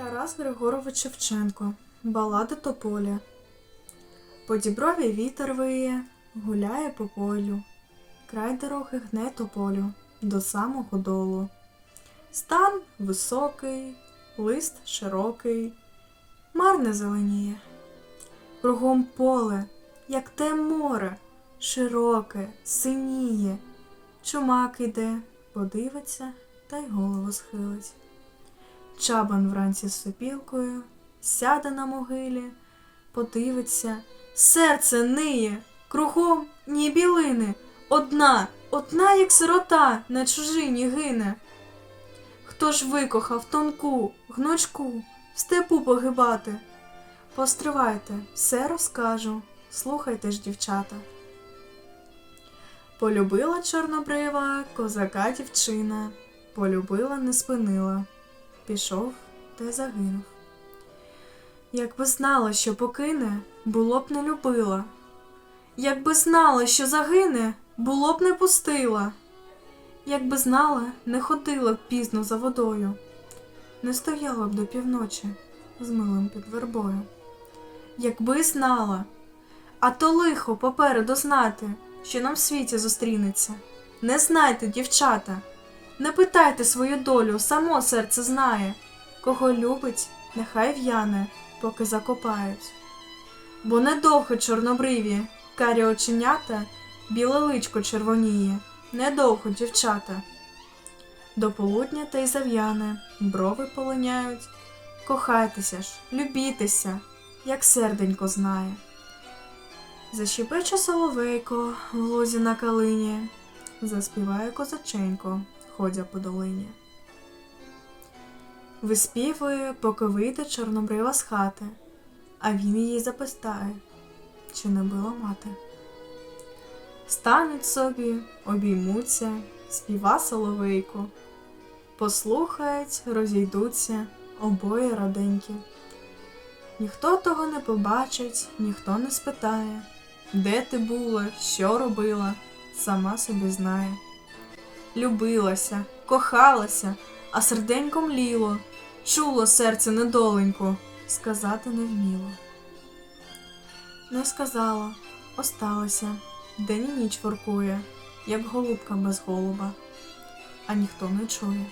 Тарас Григорович Шевченко. Балада Тополя. По діброві вітер виє, гуляє по полю. Край дороги гне тополю до самого долу. Стан високий, лист широкий, марне зеленіє. Кругом поле, як те море, широке, синіє. Чумак іде, подивиться та й голову схилить. Чабан вранці з сопілкою сяде на могилі, подивиться, серце ниє, кругом ні білини, одна, одна, як сирота, на чужині гине. Хто ж викохав тонку, гнучку, в степу погибати? Постривайте, все розкажу, слухайте ж, дівчата. Полюбила чорнобрива козака дівчина, полюбила, не спинила пішов та загинув. Якби знала, що покине, було б не любила. Якби знала, що загине, було б не пустила. Якби знала, не ходила б пізно за водою, не стояла б до півночі з милим під вербою. Якби знала, а то лихо попереду знати, що нам в світі зустрінеться. Не знайте, дівчата, не питайте свою долю, само серце знає. Кого любить, нехай в'яне, поки закопають. Бо недовго чорнобриві, карі оченята, біле личко червоніє, недовго дівчата. До полудня та й зав'яне, брови полиняють. Кохайтеся ж, любітеся, як серденько знає. Защіпече соловейко в лозі на калині, заспіває козаченько, ходя по долині. Виспівує, поки вийде чорнобрива з хати, а він її запитає, чи не била мати. Стануть собі, обіймуться, співа соловейко, послухають, розійдуться обоє раденькі. Ніхто того не побачить, ніхто не спитає, де ти була, що робила, сама собі знає. Любилася, кохалася, а серденько мліло, чуло серце недоленько, сказати не вміло. Не сказала, осталася, день і ніч воркує, як голубка без голуба, а ніхто не чує.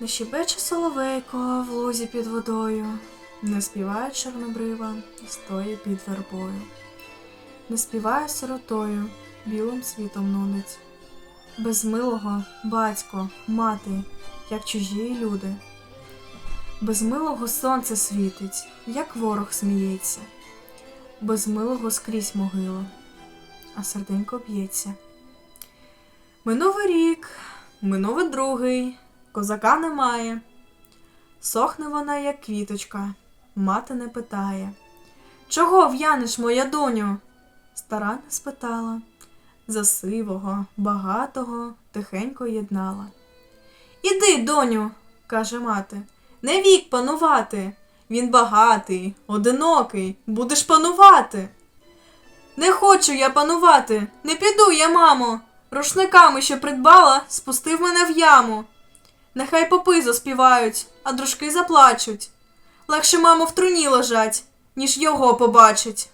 Не щебече соловейко в лузі під водою, не співає чорнобрива, стоє під вербою, не співає сиротою, білим світом нудить. Без милого батько, мати, як чужі люди. Без милого сонце світить, як ворог сміється, без милого скрізь могила, а серденько б'ється. Минув рік, минув другий, козака немає. Сохне вона, як квіточка, мати не питає. Чого в'янеш, моя доню? Стара не спитала за сивого, багатого тихенько єднала. Іди, доню, каже мати, не вік панувати. Він багатий, одинокий, будеш панувати. Не хочу я панувати, не піду я, мамо. Рушниками, що придбала, спустив мене в яму. Нехай попи заспівають, а дружки заплачуть. Легше, мамо, в труні лежать, ніж його побачить.